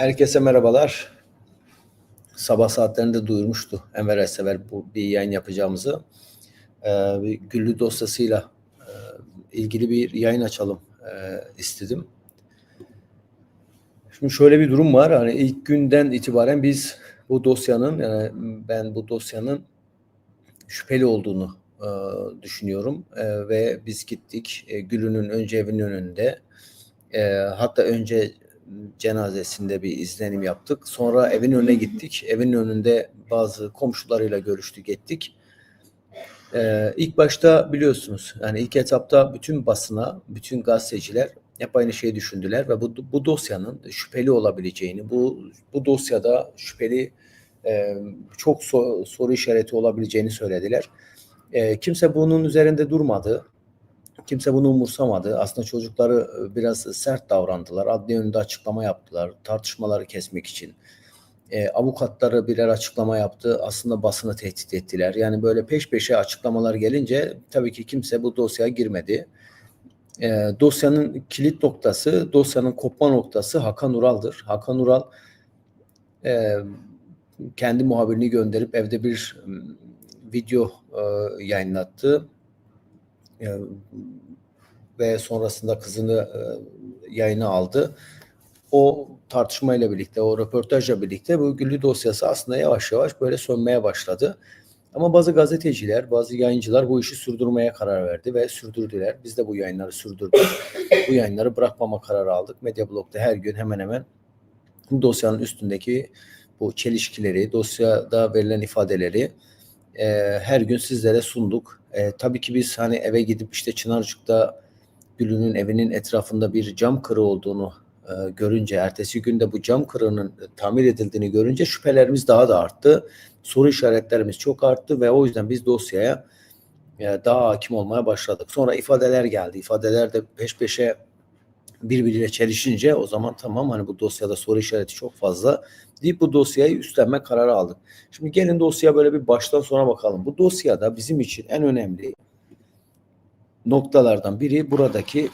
Herkese merhabalar. Sabah saatlerinde duyurmuştu Enver Ersever bu bir yayın yapacağımızı. Ee, Güllü dosyasıyla e, ilgili bir yayın açalım e, istedim. Şimdi şöyle bir durum var. Hani ilk günden itibaren biz bu dosyanın yani ben bu dosyanın şüpheli olduğunu e, düşünüyorum E, ve biz gittik e, Gül'ünün önce evinin önünde e, hatta önce cenazesinde bir izlenim yaptık. Sonra evin önüne gittik. Evin önünde bazı komşularıyla görüştük ettik. Ee, ilk başta biliyorsunuz yani ilk etapta bütün basına, bütün gazeteciler hep aynı şeyi düşündüler ve bu, bu dosyanın şüpheli olabileceğini, bu bu dosyada şüpheli e, çok so- soru işareti olabileceğini söylediler. E, kimse bunun üzerinde durmadı. Kimse bunu umursamadı. Aslında çocukları e, biraz sert davrandılar. Adli önünde açıklama yaptılar. Tartışmaları kesmek için. E, avukatları birer açıklama yaptı. Aslında basını tehdit ettiler. Yani böyle peş peşe açıklamalar gelince tabii ki kimse bu dosyaya girmedi. E, dosyanın kilit noktası, dosyanın kopma noktası Hakan Ural'dır. Hakan Ural e, kendi muhabirini gönderip evde bir video e, yayınlattı. Ve sonrasında kızını e, yayına aldı. O tartışmayla birlikte, o röportajla birlikte bu Güllü dosyası aslında yavaş yavaş böyle sönmeye başladı. Ama bazı gazeteciler, bazı yayıncılar bu işi sürdürmeye karar verdi ve sürdürdüler. Biz de bu yayınları sürdürdük. bu yayınları bırakmama kararı aldık. Medyablog'da her gün hemen hemen bu dosyanın üstündeki bu çelişkileri, dosyada verilen ifadeleri e, her gün sizlere sunduk. E, tabii ki biz hani eve gidip işte Çınarcık'ta Gül'ünün evinin etrafında bir cam kırığı olduğunu e, görünce, ertesi günde bu cam kırığının tamir edildiğini görünce şüphelerimiz daha da arttı. Soru işaretlerimiz çok arttı ve o yüzden biz dosyaya e, daha hakim olmaya başladık. Sonra ifadeler geldi. İfadeler de peş peşe birbiriyle çelişince o zaman tamam hani bu dosyada soru işareti çok fazla deyip bu dosyayı üstlenme kararı aldık. Şimdi gelin dosyaya böyle bir baştan sona bakalım. Bu dosyada bizim için en önemli noktalardan biri buradaki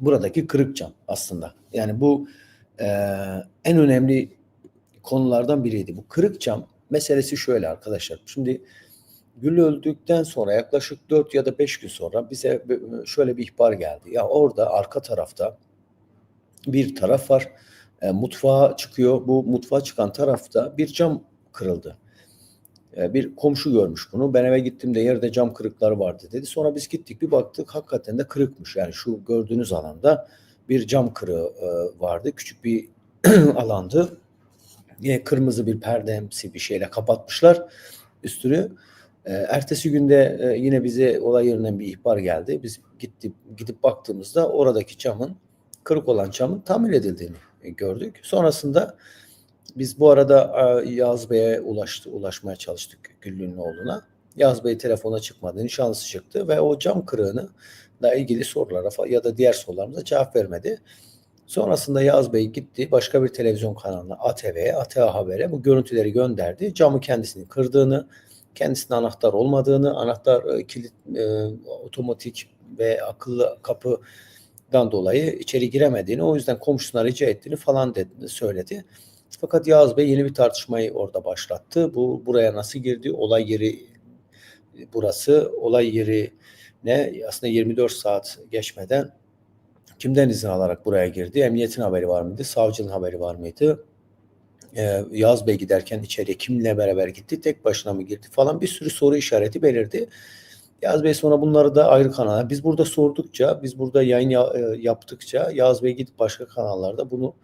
buradaki kırık cam aslında. Yani bu e, en önemli konulardan biriydi. Bu kırık cam meselesi şöyle arkadaşlar. Şimdi Gül öldükten sonra yaklaşık 4 ya da 5 gün sonra bize şöyle bir ihbar geldi. Ya orada arka tarafta bir taraf var. E, mutfağa çıkıyor. Bu mutfağa çıkan tarafta bir cam kırıldı. E, bir komşu görmüş bunu. Ben eve gittiğimde yerde cam kırıkları vardı dedi. Sonra biz gittik bir baktık hakikaten de kırıkmış. Yani şu gördüğünüz alanda bir cam kırığı e, vardı. Küçük bir alandı. Yine kırmızı bir perdemsi bir şeyle kapatmışlar üstünü. E, ertesi günde e, yine bize olay yerinden bir ihbar geldi. Biz gidip gidip baktığımızda oradaki camın kırık olan camın tamir edildiğini gördük. Sonrasında biz bu arada e, Yağız Bey'e ulaştı, ulaşmaya çalıştık Güllü'nün oğluna. Yağız Bey telefona çıkmadı, nişanlısı çıktı ve o cam kırığını da ilgili sorulara ya da diğer sorularımıza cevap vermedi. Sonrasında Yağız Bey gitti başka bir televizyon kanalına ATV'ye, ATV Haber'e bu görüntüleri gönderdi. Camı kendisinin kırdığını, kendisine anahtar olmadığını, anahtar e, kilit e, otomatik ve akıllı kapıdan dolayı içeri giremediğini, o yüzden komşusuna rica ettiğini falan dedi, söyledi. Fakat Yağız Bey yeni bir tartışmayı orada başlattı. Bu buraya nasıl girdi? Olay yeri burası. Olay yeri ne? Aslında 24 saat geçmeden kimden izin alarak buraya girdi? Emniyetin haberi var mıydı? Savcının haberi var mıydı? Ee, Yağız Bey giderken içeriye kimle beraber gitti? Tek başına mı girdi? Falan bir sürü soru işareti belirdi. Yağız Bey sonra bunları da ayrı kanala. Biz burada sordukça, biz burada yayın ya- e, yaptıkça Yağız Bey gidip başka kanallarda bunu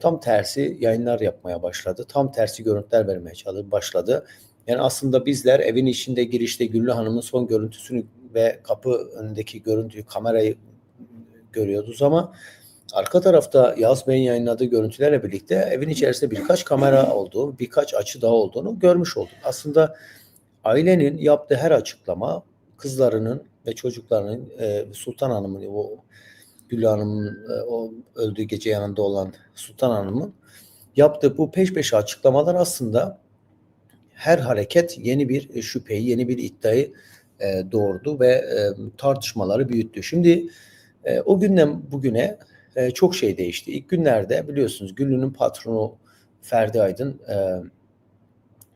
tam tersi yayınlar yapmaya başladı. Tam tersi görüntüler vermeye çalıştı, başladı. Yani aslında bizler evin içinde girişte Güllü Hanım'ın son görüntüsünü ve kapı önündeki görüntüyü, kamerayı görüyorduz ama arka tarafta Yaz Bey'in yayınladığı görüntülerle birlikte evin içerisinde birkaç kamera olduğu, birkaç açı daha olduğunu görmüş olduk. Aslında ailenin yaptığı her açıklama kızlarının ve çocuklarının e, Sultan Hanım'ın o Gül Hanım'ın e, o öldüğü gece yanında olan Sultan Hanım'ın yaptığı bu peş peşe açıklamalar aslında her hareket yeni bir şüpheyi, yeni bir iddiayı e, doğurdu ve e, tartışmaları büyüttü. Şimdi e, o günden bugüne e, çok şey değişti. İlk günlerde biliyorsunuz Güllü'nün patronu Ferdi Aydın e,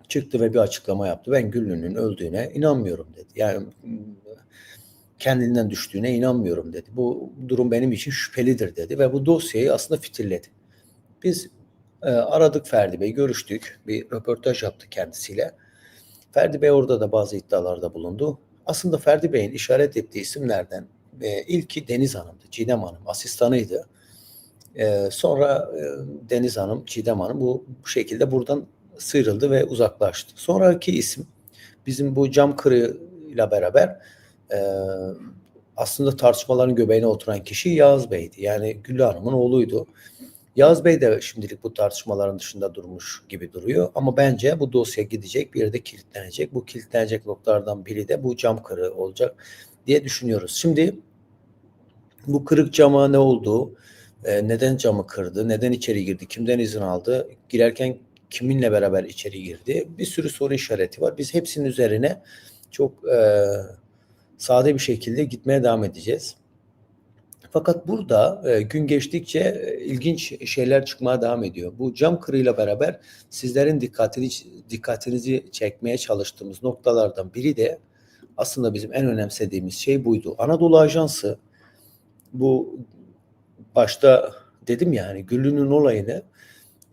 çıktı ve bir açıklama yaptı. Ben Güllü'nün öldüğüne inanmıyorum dedi. Yani kendinden düştüğüne inanmıyorum dedi. Bu durum benim için şüphelidir dedi ve bu dosyayı aslında fitilledi. Biz e, aradık Ferdi Bey, görüştük. Bir röportaj yaptık kendisiyle. Ferdi Bey orada da bazı iddialarda bulundu. Aslında Ferdi Bey'in işaret ettiği isimlerden e, ilki Deniz Hanım'dı. Çiğdem Hanım asistanıydı. E, sonra e, Deniz Hanım, Çiğdem Hanım bu, bu şekilde buradan sıyrıldı ve uzaklaştı. Sonraki isim bizim bu cam kırığıyla beraber e, aslında tartışmaların göbeğine oturan kişi Yağız Bey'di. Yani Güllü Hanım'ın oğluydu. Yağız Bey de şimdilik bu tartışmaların dışında durmuş gibi duruyor. Ama bence bu dosya gidecek bir yerde kilitlenecek. Bu kilitlenecek noktalardan biri de bu cam kırığı olacak diye düşünüyoruz. Şimdi bu kırık cama ne oldu? Ee, neden camı kırdı? Neden içeri girdi? Kimden izin aldı? Girerken kiminle beraber içeri girdi? Bir sürü soru işareti var. Biz hepsinin üzerine çok e, sade bir şekilde gitmeye devam edeceğiz. Fakat burada e, gün geçtikçe e, ilginç şeyler çıkmaya devam ediyor. Bu cam kırığıyla beraber sizlerin dikkatini dikkatinizi çekmeye çalıştığımız noktalardan biri de aslında bizim en önemsediğimiz şey buydu. Anadolu Ajansı bu başta dedim yani Güllü'nün olayını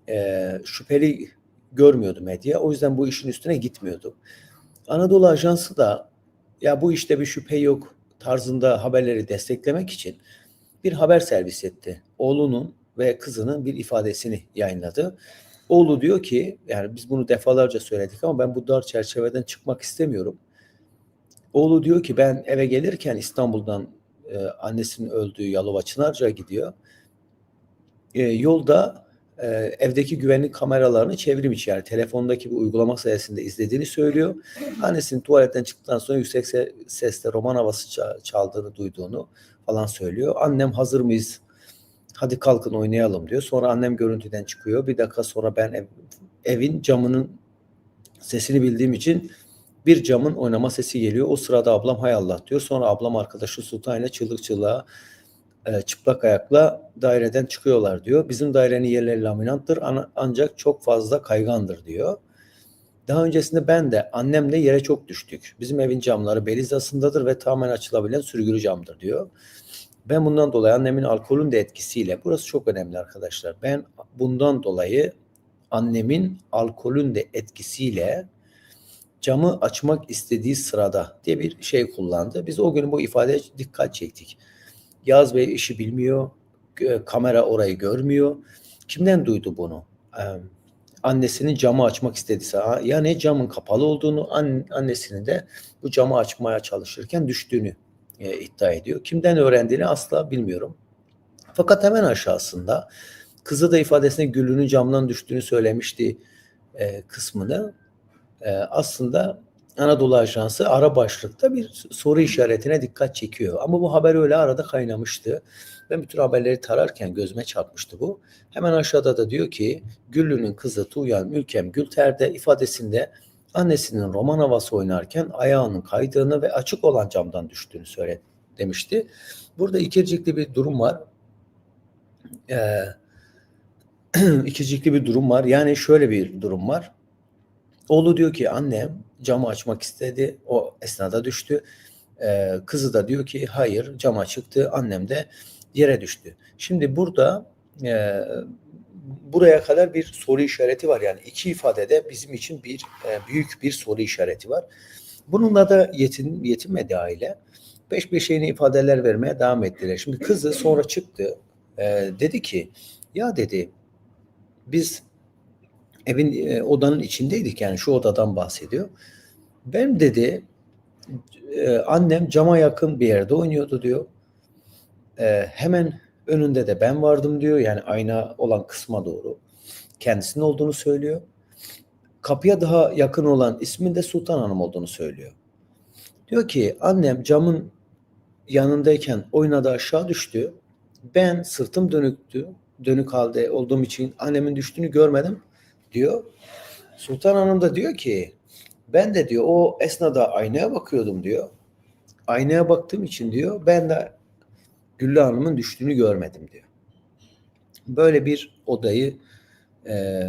e, şüpheli görmüyordu medya. O yüzden bu işin üstüne gitmiyordu. Anadolu Ajansı da ya bu işte bir şüphe yok tarzında haberleri desteklemek için bir haber servis etti. Oğlunun ve kızının bir ifadesini yayınladı. Oğlu diyor ki yani biz bunu defalarca söyledik ama ben bu dar çerçeveden çıkmak istemiyorum. Oğlu diyor ki ben eve gelirken İstanbul'dan e, annesinin öldüğü Yalova Çınarca'ya gidiyor. E, yolda e, evdeki güvenlik kameralarını çevrim içi yani telefondaki bir uygulama sayesinde izlediğini söylüyor. Annesinin tuvaletten çıktıktan sonra yüksek sesle roman havası çaldığını duyduğunu falan söylüyor. Annem hazır mıyız? Hadi kalkın oynayalım diyor. Sonra annem görüntüden çıkıyor. Bir dakika sonra ben ev, evin camının sesini bildiğim için bir camın oynama sesi geliyor. O sırada ablam hay Allah diyor. Sonra ablam arkadaşı Sultan ile çığlık çığlığa e, çıplak ayakla daireden çıkıyorlar diyor. Bizim dairenin yerleri laminanttır ancak çok fazla kaygandır diyor. Daha öncesinde ben de annemle yere çok düştük. Bizim evin camları belizasındadır ve tamamen açılabilen sürgülü camdır diyor. Ben bundan dolayı annemin alkolün de etkisiyle, burası çok önemli arkadaşlar. Ben bundan dolayı annemin alkolün de etkisiyle camı açmak istediği sırada diye bir şey kullandı. Biz o gün bu ifadeye dikkat çektik. Yaz Bey işi bilmiyor, kamera orayı görmüyor. Kimden duydu bunu? annesinin camı açmak istediyse yani camın kapalı olduğunu annesinin de bu camı açmaya çalışırken düştüğünü e, iddia ediyor. Kimden öğrendiğini asla bilmiyorum. Fakat hemen aşağısında kızı da ifadesine Güllü'nün camdan düştüğünü söylemişti e, kısmını e, aslında Anadolu Ajansı ara başlıkta bir soru işaretine dikkat çekiyor. Ama bu haber öyle arada kaynamıştı. Ben bütün haberleri tararken gözüme çarpmıştı bu. Hemen aşağıda da diyor ki Güllü'nün kızı Tuğyan Ülkem Gülter'de ifadesinde annesinin roman havası oynarken ayağının kaydığını ve açık olan camdan düştüğünü söyledi demişti. Burada ikircikli bir durum var. Ee, ikircikli bir durum var. Yani şöyle bir durum var. Oğlu diyor ki annem camı açmak istedi. O esnada düştü. Ee, kızı da diyor ki hayır cam açıktı. Annem de yere düştü. Şimdi burada e, buraya kadar bir soru işareti var. Yani iki ifadede bizim için bir e, büyük bir soru işareti var. Bununla da yetin, yetinmedi aile. Beş beşeğine ifadeler vermeye devam ettiler. Şimdi kızı sonra çıktı. E, dedi ki ya dedi biz evin e, odanın içindeydik yani şu odadan bahsediyor. Ben dedi e, annem cama yakın bir yerde oynuyordu diyor. E, hemen önünde de ben vardım diyor. Yani ayna olan kısma doğru. Kendisinin olduğunu söylüyor. Kapıya daha yakın olan ismin de Sultan Hanım olduğunu söylüyor. Diyor ki annem camın yanındayken oynadı aşağı düştü. Ben sırtım dönüktü. Dönük halde olduğum için annemin düştüğünü görmedim diyor. Sultan Hanım da diyor ki ben de diyor o esnada aynaya bakıyordum diyor. Aynaya baktığım için diyor ben de Güllü Hanım'ın düştüğünü görmedim diyor. böyle bir odayı e,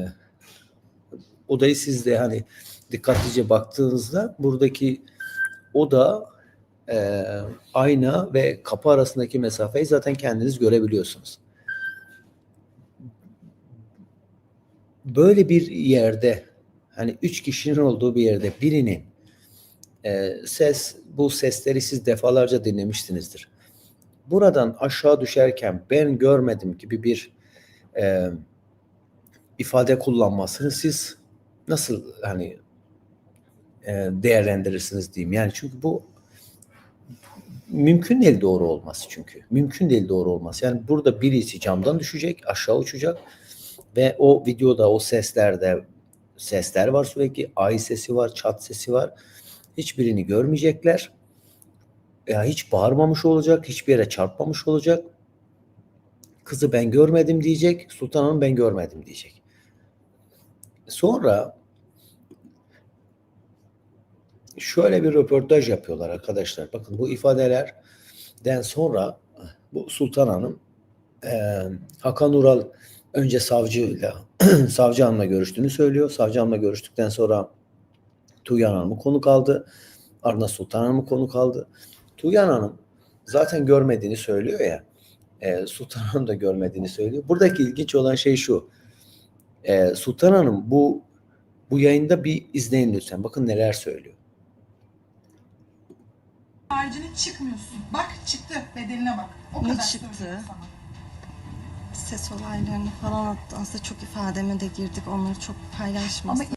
odayı siz de hani dikkatlice baktığınızda buradaki oda e, ayna ve kapı arasındaki mesafeyi zaten kendiniz görebiliyorsunuz. Böyle bir yerde hani üç kişinin olduğu bir yerde birinin e, ses bu sesleri siz defalarca dinlemişsinizdir. Buradan aşağı düşerken ben görmedim gibi bir e, ifade kullanmasını siz nasıl hani e, değerlendirirsiniz diyeyim. Yani çünkü bu mümkün değil doğru olması çünkü. Mümkün değil doğru olması. Yani burada birisi camdan düşecek, aşağı uçacak ve o videoda o seslerde sesler var sürekli. Ay sesi var, çat sesi var. Hiçbirini görmeyecekler. Ya hiç bağırmamış olacak, hiçbir yere çarpmamış olacak. Kızı ben görmedim diyecek, Sultan Hanım ben görmedim diyecek. Sonra şöyle bir röportaj yapıyorlar arkadaşlar. Bakın bu ifadelerden sonra bu Sultan Hanım e, Hakan Ural önce savcıyla savcı hanımla görüştüğünü söylüyor. Savcı hanımla görüştükten sonra Tuğyan Hanım'ı konuk aldı. Ardından Sultan Hanım'ı konuk aldı. Tuğyan Hanım zaten görmediğini söylüyor ya. E, Sultan Hanım da görmediğini söylüyor. Buradaki ilginç olan şey şu. E, Sultan Hanım bu bu yayında bir izleyin lütfen. Bakın neler söylüyor. haricinde çıkmıyorsun. Bak çıktı bedeline bak. O Ne kadar çıktı? sana. Ses olaylarını falan attı. Aslında çok ifademe de girdik. Onları çok paylaşmadım. Ama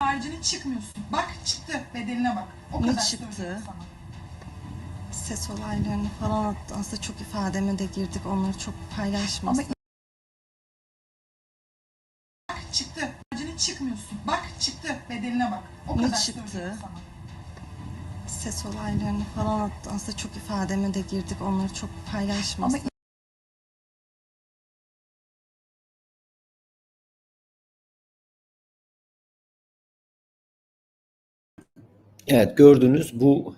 haricinde çıkmıyorsun. Bak çıktı bedeline bak. O Ne kadar çıktı? sana. ses olaylarını falan attı. Aslında çok ifademe de girdik. Onları çok. Ama bak çıktı. Haricinde çıkmıyorsun. Bak çıktı bedeline bak. O Ne kadar çıktı? sana. Ses olaylarını falan. Aslında çok ifademe de girdik. Onları çok paylaşmadım. Ama Evet gördünüz bu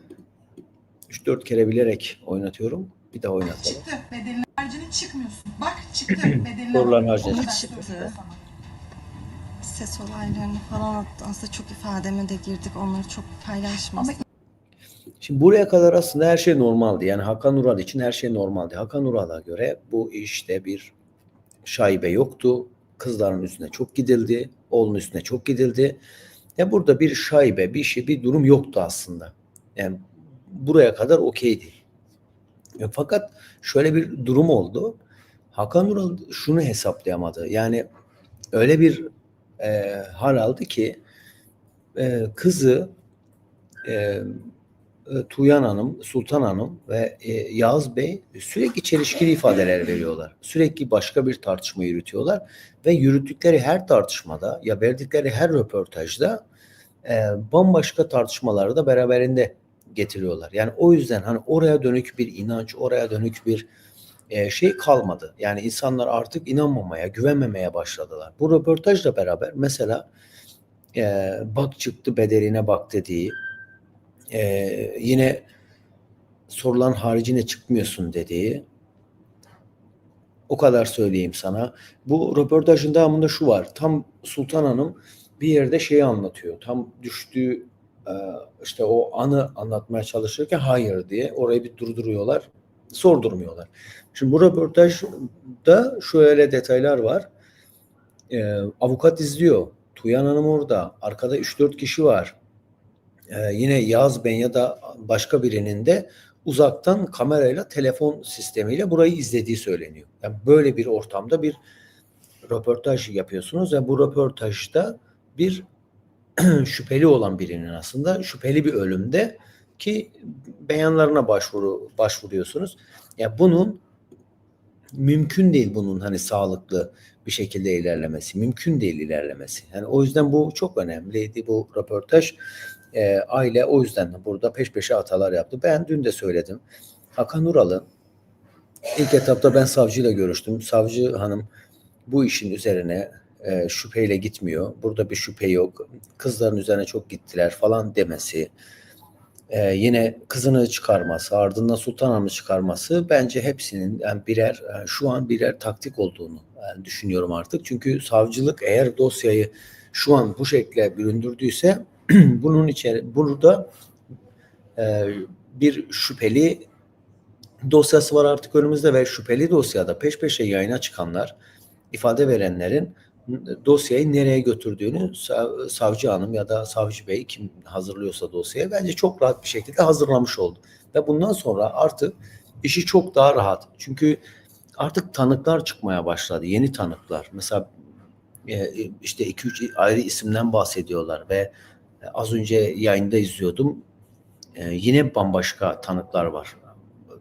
3-4 kere bilerek oynatıyorum. Bir daha oynatalım. çıktı bedeline. Haricinde çıkmıyorsun. Bak çıktı haricinde. kadar Ne çıktı? ses olaylarını falan. Aslında çok ifademe de girdik. Onları çok paylaşmadım. Ama Şimdi buraya kadar aslında her şey normaldi. Yani Hakan Ural için her şey normaldi. Hakan Ural'a göre bu işte bir şaibe yoktu. Kızların üstüne çok gidildi. Oğlunun üstüne çok gidildi. Ya burada bir şaibe, bir şey, bir durum yoktu aslında. Yani buraya kadar okeydi. Ya fakat şöyle bir durum oldu. Hakan Ural şunu hesaplayamadı. Yani öyle bir e, hal aldı ki e, kızı e, e, Tuğyan Hanım, Sultan Hanım ve e, Yağız Bey sürekli çelişkili ifadeler veriyorlar. Sürekli başka bir tartışma yürütüyorlar ve yürüttükleri her tartışmada ya verdikleri her röportajda e, bambaşka tartışmaları da beraberinde getiriyorlar. Yani o yüzden hani oraya dönük bir inanç, oraya dönük bir e, şey kalmadı. Yani insanlar artık inanmamaya, güvenmemeye başladılar. Bu röportajla beraber mesela e, bak çıktı bedeline bak dediği, e, yine sorulan haricine çıkmıyorsun dediği, o kadar söyleyeyim sana. Bu röportajın devamında şu var. Tam Sultan Hanım bir yerde şeyi anlatıyor. Tam düştüğü e, işte o anı anlatmaya çalışırken hayır diye orayı bir durduruyorlar. Sordurmuyorlar. Şimdi bu röportajda şöyle detaylar var. E, avukat izliyor. Tuyan Hanım orada. Arkada 3-4 kişi var. E, yine Yaz Ben ya da başka birinin de uzaktan kamerayla telefon sistemiyle burayı izlediği söyleniyor. Yani böyle bir ortamda bir röportaj yapıyorsunuz ve bu röportajda bir şüpheli olan birinin aslında şüpheli bir ölümde ki beyanlarına başvuru başvuruyorsunuz. Ya yani bunun mümkün değil bunun hani sağlıklı bir şekilde ilerlemesi. Mümkün değil ilerlemesi. Yani o yüzden bu çok önemliydi bu röportaj. E, aile o yüzden burada peş peşe hatalar yaptı. Ben dün de söyledim. Hakan Ural'ın ilk etapta ben savcıyla görüştüm. Savcı hanım bu işin üzerine e, şüpheyle gitmiyor. Burada bir şüphe yok. Kızların üzerine çok gittiler falan demesi. e, yine kızını çıkarması, ardından Sultan Hanım'ı çıkarması bence hepsinin yani birer e, şu an birer taktik olduğunu yani düşünüyorum artık. Çünkü savcılık eğer dosyayı şu an bu şekilde büründürdüyse bunun içeri burada e, bir şüpheli dosyası var artık önümüzde ve şüpheli dosyada peş peşe yayına çıkanlar ifade verenlerin dosyayı nereye götürdüğünü sav- savcı hanım ya da savcı bey kim hazırlıyorsa dosyayı bence çok rahat bir şekilde hazırlamış oldu. Ve bundan sonra artık işi çok daha rahat. Çünkü artık tanıklar çıkmaya başladı. Yeni tanıklar. Mesela e, işte iki üç ayrı isimden bahsediyorlar ve az önce yayında izliyordum. E, yine bambaşka tanıklar var.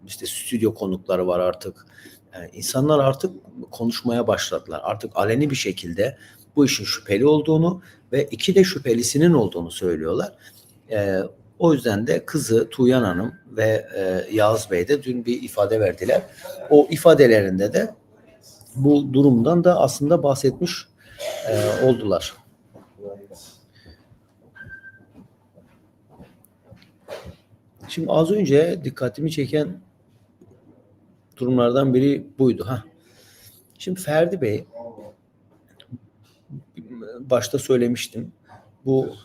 İşte stüdyo konukları var artık. Yani insanlar artık konuşmaya başladılar. Artık aleni bir şekilde bu işin şüpheli olduğunu ve iki de şüphelisinin olduğunu söylüyorlar. Ee, o yüzden de kızı Tuğyan Hanım ve e, Yağız Bey de dün bir ifade verdiler. O ifadelerinde de bu durumdan da aslında bahsetmiş e, oldular. Şimdi az önce dikkatimi çeken durumlardan biri buydu. Ha. Şimdi Ferdi Bey başta söylemiştim. Bu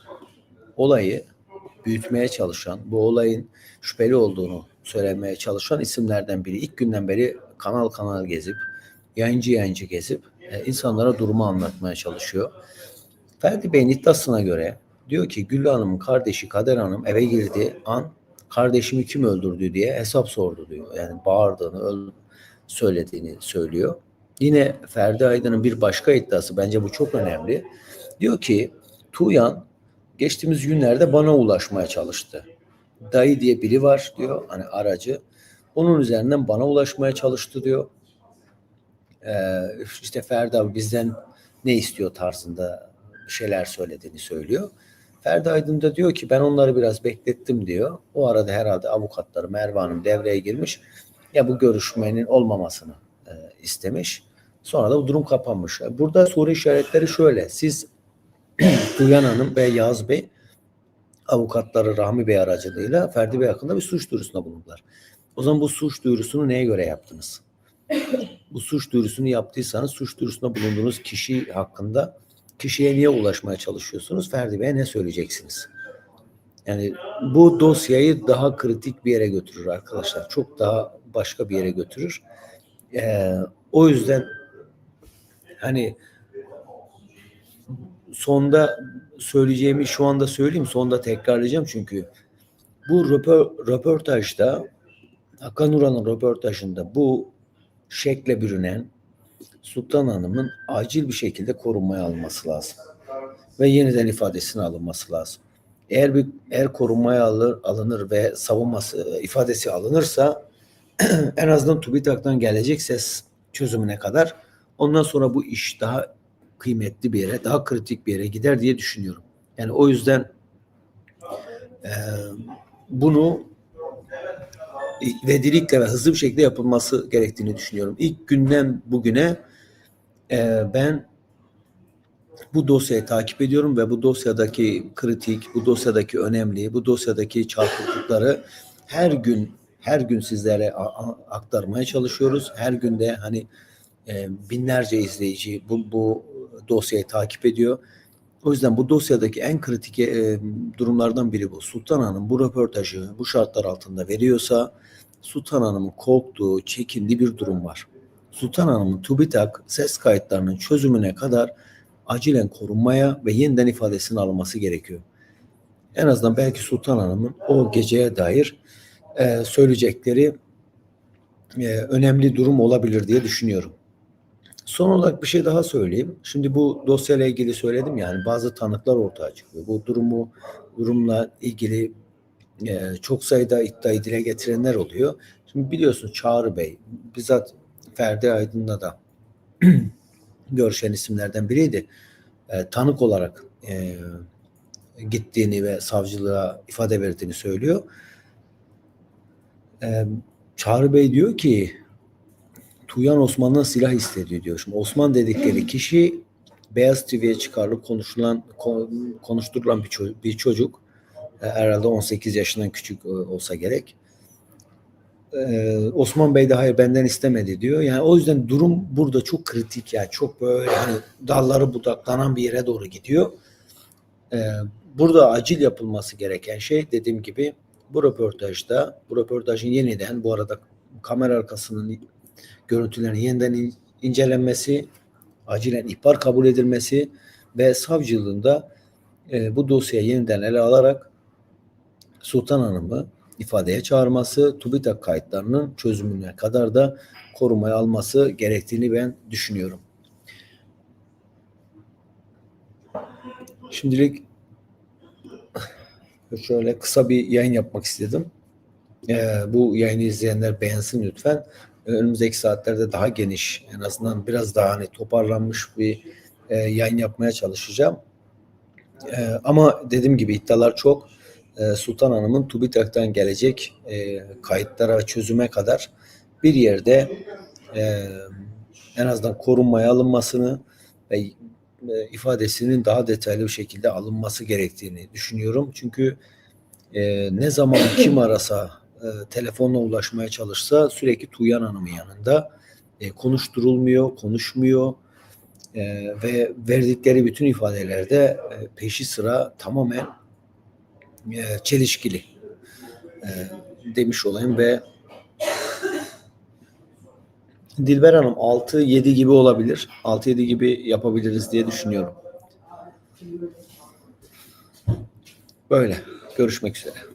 olayı büyütmeye çalışan, bu olayın şüpheli olduğunu söylemeye çalışan isimlerden biri. İlk günden beri kanal kanal gezip, yayıncı yayıncı gezip e, insanlara durumu anlatmaya çalışıyor. Ferdi Bey'in iddiasına göre diyor ki Güllü Hanım'ın kardeşi Kader Hanım eve girdi an kardeşimi kim öldürdü diye hesap sordu diyor. Yani bağırdığını, öl söylediğini söylüyor. Yine Ferdi Aydın'ın bir başka iddiası bence bu çok önemli. Diyor ki Tuğyan geçtiğimiz günlerde bana ulaşmaya çalıştı. Dayı diye biri var diyor hani aracı. Onun üzerinden bana ulaşmaya çalıştı diyor. Ee, işte Ferdi abi bizden ne istiyor tarzında şeyler söylediğini söylüyor. Ferdi Aydın da diyor ki ben onları biraz beklettim diyor. O arada herhalde avukatları Merve Hanım devreye girmiş. Ya bu görüşmenin olmamasını e, istemiş. Sonra da bu durum kapanmış. Burada soru işaretleri şöyle. Siz Duyan Hanım ve Yaz Bey avukatları Rahmi Bey aracılığıyla Ferdi Bey hakkında bir suç duyurusunda bulundular. O zaman bu suç duyurusunu neye göre yaptınız? bu suç duyurusunu yaptıysanız suç duyurusunda bulunduğunuz kişi hakkında kişiye niye ulaşmaya çalışıyorsunuz? Ferdi Bey'e ne söyleyeceksiniz? Yani bu dosyayı daha kritik bir yere götürür arkadaşlar. Çok daha başka bir yere götürür. Ee, o yüzden hani sonda söyleyeceğimi şu anda söyleyeyim. Sonda tekrarlayacağım çünkü bu röpo- röportajda Hakan Uran'ın röportajında bu şekle bürünen Sultan Hanım'ın acil bir şekilde korunmaya alınması lazım. Ve yeniden ifadesine alınması lazım. Eğer bir eğer korunmaya alır, alınır ve savunması ifadesi alınırsa en azından TÜBİTAK'tan gelecek ses çözümüne kadar ondan sonra bu iş daha kıymetli bir yere, daha kritik bir yere gider diye düşünüyorum. Yani o yüzden e, bunu vedilikle ve hızlı bir şekilde yapılması gerektiğini düşünüyorum. İlk günden bugüne e, ben bu dosyayı takip ediyorum ve bu dosyadaki kritik, bu dosyadaki önemli, bu dosyadaki çarpıklıkları her gün her gün sizlere aktarmaya çalışıyoruz. Her günde hani e, binlerce izleyici bu, bu dosyayı takip ediyor. O yüzden bu dosyadaki en kritik e, durumlardan biri bu. Sultan Hanım bu röportajı bu şartlar altında veriyorsa Sultan Hanım'ın korktuğu, çekindiği bir durum var. Sultan Hanım'ın TÜBİTAK ses kayıtlarının çözümüne kadar acilen korunmaya ve yeniden ifadesinin alınması gerekiyor. En azından belki Sultan Hanım'ın o geceye dair e, söyleyecekleri e, önemli durum olabilir diye düşünüyorum. Son olarak bir şey daha söyleyeyim. Şimdi bu dosyayla ilgili söyledim yani bazı tanıklar ortaya çıkıyor. Bu durumu durumla ilgili e, çok sayıda iddiayı dile getirenler oluyor. Şimdi biliyorsun Çağrı Bey bizzat Ferdi Aydın'la da görüşen isimlerden biriydi. E, tanık olarak e, gittiğini ve savcılığa ifade verdiğini söylüyor. E, Çağrı Bey diyor ki Tuğyan Osman'dan silah istedi diyor. Şimdi Osman dedikleri kişi Beyaz TV'ye çıkarılıp konuşulan kon- konuşturulan bir çocuk, bir çocuk. E, herhalde 18 yaşından küçük e, olsa gerek. E, Osman Bey de hayır benden istemedi diyor. Yani o yüzden durum burada çok kritik ya. Çok böyle hani dalları budaklanan bir yere doğru gidiyor. E, burada acil yapılması gereken şey dediğim gibi bu röportajda bu röportajın yeniden bu arada kamera arkasının görüntülerin yeniden in- incelenmesi, acilen ihbar kabul edilmesi ve savcılığında e, bu dosyayı yeniden ele alarak Sultan Hanım'ı ifadeye çağırması, TÜBİTAK kayıtlarının çözümüne kadar da korumaya alması gerektiğini ben düşünüyorum. Şimdilik şöyle kısa bir yayın yapmak istedim. Ee, bu yayını izleyenler beğensin lütfen. Önümüzdeki saatlerde daha geniş, en azından biraz daha hani toparlanmış bir e, yayın yapmaya çalışacağım. E, ama dediğim gibi iddialar çok. E, Sultan Hanım'ın TÜBİTAK'tan gelecek e, kayıtlara çözüme kadar bir yerde e, en azından korunmaya alınmasını ve ifadesinin daha detaylı bir şekilde alınması gerektiğini düşünüyorum. Çünkü e, ne zaman kim arasa e, telefonla ulaşmaya çalışsa sürekli Tuğyan Hanım'ın yanında e, konuşturulmuyor, konuşmuyor e, ve verdikleri bütün ifadelerde e, peşi sıra tamamen e, çelişkili e, demiş olayım ve Dilber Hanım 6-7 gibi olabilir. 6-7 gibi yapabiliriz diye düşünüyorum. Böyle. Görüşmek üzere.